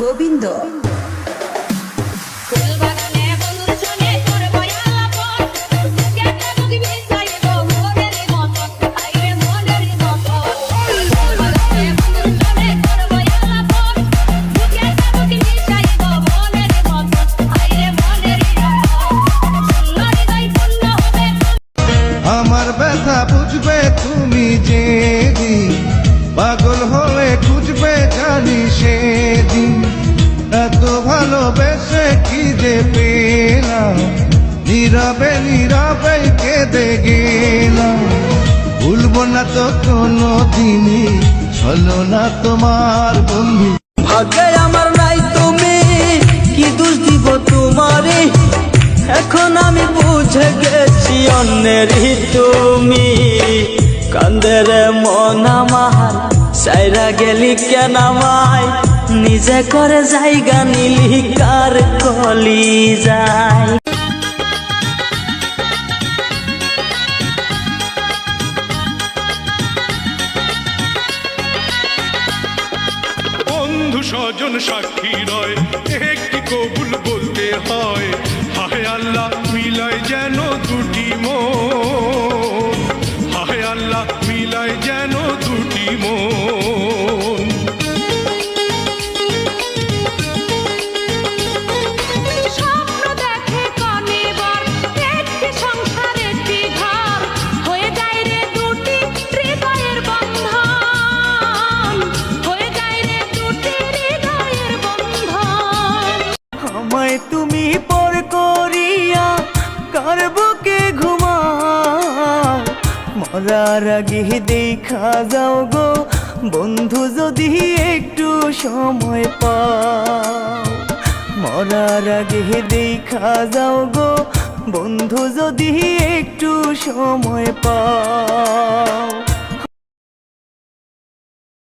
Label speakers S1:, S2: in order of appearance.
S1: গোবিন্দ। আমার ব্যথা বুঝবে তুমি যে পাগল হলে খুঁজবে জানি সে নীরবে নীরবে কেঁদে গেলাম। ভুলবো না তো কোনো দিনই হলো না তোমার বন্ধু।
S2: ভাগ্যে আমার নাই তুমি, কি দোষ দিব তোমারে? এখন আমি বুঝে গেছি অন্যেরই তুমি। কান্দের মন আমার, সাইরা গেলি কেন নিজে করে জায়গা নিলি, কার কলি যায়
S3: স্বজন সাক্ষী রয়। একটি কবুল বলতে হয় হায় আল্লাহ মিলায় যেন দুটি
S2: আমায় তুমি পর করিয়া কার বুকে ঘুমাও। মরার আগে দেখা যাও গো বন্ধু, যদি একটু সময় পাও। মরার আগে দেখা যাও গো বন্ধু, যদি একটু সময় পাও।